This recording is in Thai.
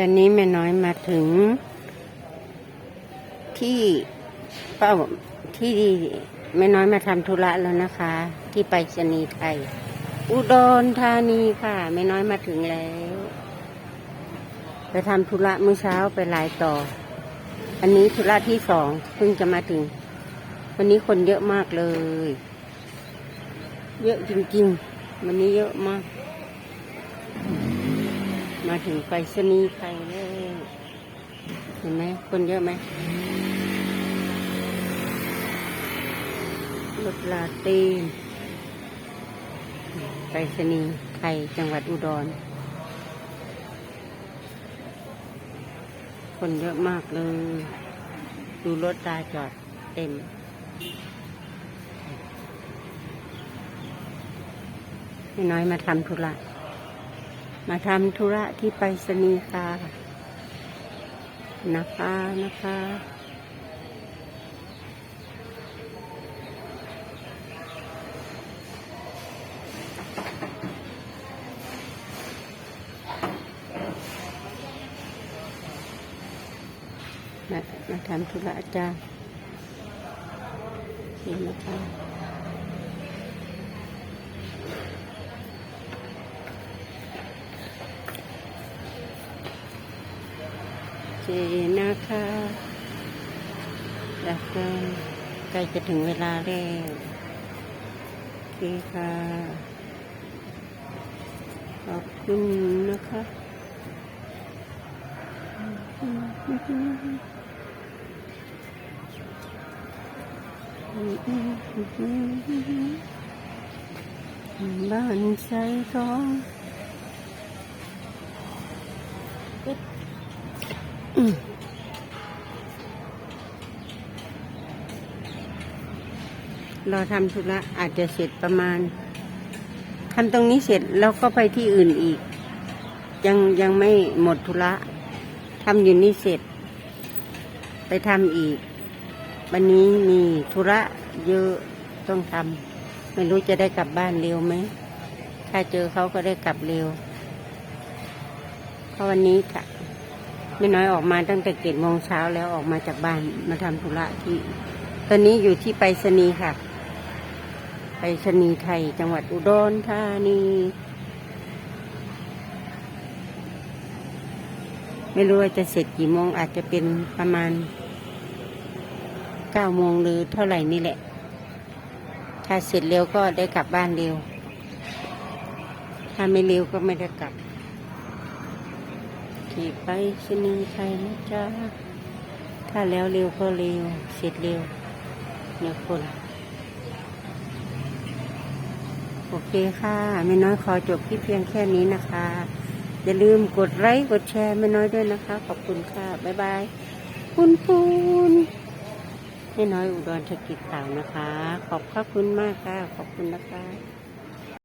ตอนนี้แม่น้อยมาถึง ที่เป้าที่แม่น้อยมาทำธุระแล้วนะคะ ที่ไปรษณีไทย อุดรธานีค่ะแม่น้อยมาถึงแล้ว ไปทำธุระเมื่อเช้าไปลายต่อ อันนี้ธุระที่สองเพิ่งจะมาถึง วันนี้คนเยอะมากเลย เยอะจริงๆ วันนี้เยอะมาก มาถึงไปรษณียไทยแล้วเห็นไหมคนเยอะไหมรถลาตีนไปรษณียไทยจังหวัดอุดร คนเยอะมากเลย ดูรถตาจอดเต็มไม่น้อยมาทำธุระ มาทำธุระที่ไปรษณีย์ค่ะ นะคะนะคะมามาทำธุระจ้านี่นะคะ เคนะคะแล้วก็ใกล้จะถึงเวลาแล้วโอเคค่ะ ขอบคุณนะคะบ้านใส่ทอง อืมรอทำธุระอาจจะเสร็จประมาณทำตรงนี้เสร็จแล้วก็ไปที่อื่นอีก ยังยังไม่หมดธุระทำอยู่นี่เสร็จ ไปทำอีก วันนี้มีธุระเยอะต้องทำไม่รู้จะได้กลับบ้านเร็วไหม ถ้าเจอเขาก็ได้กลับเร็วเพราะวันนี้ค่ะ ไม่น้อยออกมาตั้งแต่เจ็ดโมงเช้าแล้วออกมาจากบ้านมาทำธุระที่ ตอนนี้อยู่ที่ไปรษณีย์ค่ะ ไปรษณีย์ไทย จังหวัดอุดรธานีไม่รู้ว่าจะเสร็จกี่โมงอาจจะเป็นประมาณเก้าโมงหรือเท่าไหร่นี่แหละ ถ้าเสร็จเร็วก็ได้กลับบ้านเร็ว ถ้าไม่เร็วก็ไม่ได้กลับ ที่ไปสนีไทยนะจ๊ะ ถ้าแล้วเร็วก็เร็ว เสร็จเร็วเนี่ยคนโอเคค่ะไม่น้อยขอจบที่เพียงแค่นี้นะคะ อย่าลืมกดไลค์กดแชร์ไม่น้อยด้วยนะคะ ขอบคุณค่ะบ๊ายบายคุณปูนไม่น้อยอุดรธกิจสาวนะคะ ขอบพระคุณมากค่ะ ขอบคุณนะคะ